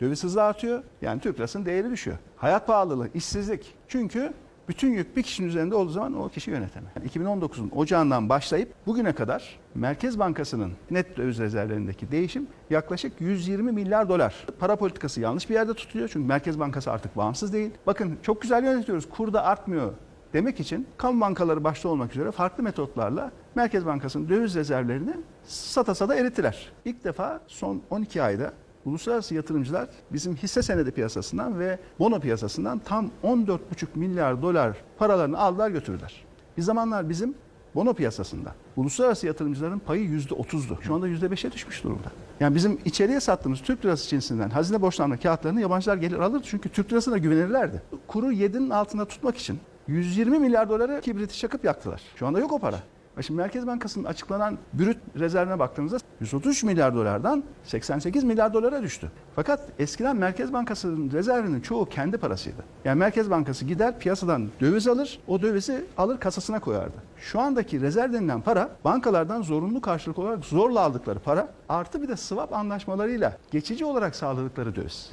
Döviz hızla artıyor. Yani Türk lirasının değeri düşüyor. Hayat pahalılığı, işsizlik. Çünkü bütün yük bir kişinin üzerinde olduğu zaman o kişi yönetemez. Yani 2019'un ocağından başlayıp bugüne kadar Merkez Bankası'nın net döviz rezervlerindeki değişim yaklaşık 120 milyar dolar. Para politikası yanlış bir yerde tutuluyor çünkü Merkez Bankası artık bağımsız değil. Bakın çok güzel yönetiyoruz, kur da artmıyor demek için kamu bankaları başta olmak üzere farklı metotlarla Merkez Bankası'nın döviz rezervlerini sata sata erittiler. İlk defa son 12 ayda uluslararası yatırımcılar bizim hisse senedi piyasasından ve bono piyasasından tam 14,5 milyar dolar paralarını aldılar götürdüler. Bir zamanlar bizim bono piyasasında uluslararası yatırımcıların payı %30'du. Şu anda %5'e düşmüş durumda. Yani bizim içeriye sattığımız Türk lirası cinsinden hazine borçlanma kağıtlarını yabancılar gelir alırdı çünkü Türk lirasına güvenirlerdi. Kuru 7'nin altında tutmak için 120 milyar doları kibriti çakıp yaktılar. Şu anda yok o para. Ve Şimdi Merkez Bankası'nın açıklanan brüt rezervine baktığımızda 133 milyar dolardan 88 milyar dolara düştü. Fakat eskiden Merkez Bankası'nın rezervinin çoğu kendi parasıydı. Yani Merkez Bankası gider piyasadan döviz alır, o dövizi alır kasasına koyardı. Şu andaki rezerv denilen para bankalardan zorunlu karşılık olarak zorla aldıkları para artı bir de swap anlaşmalarıyla geçici olarak sağladıkları döviz.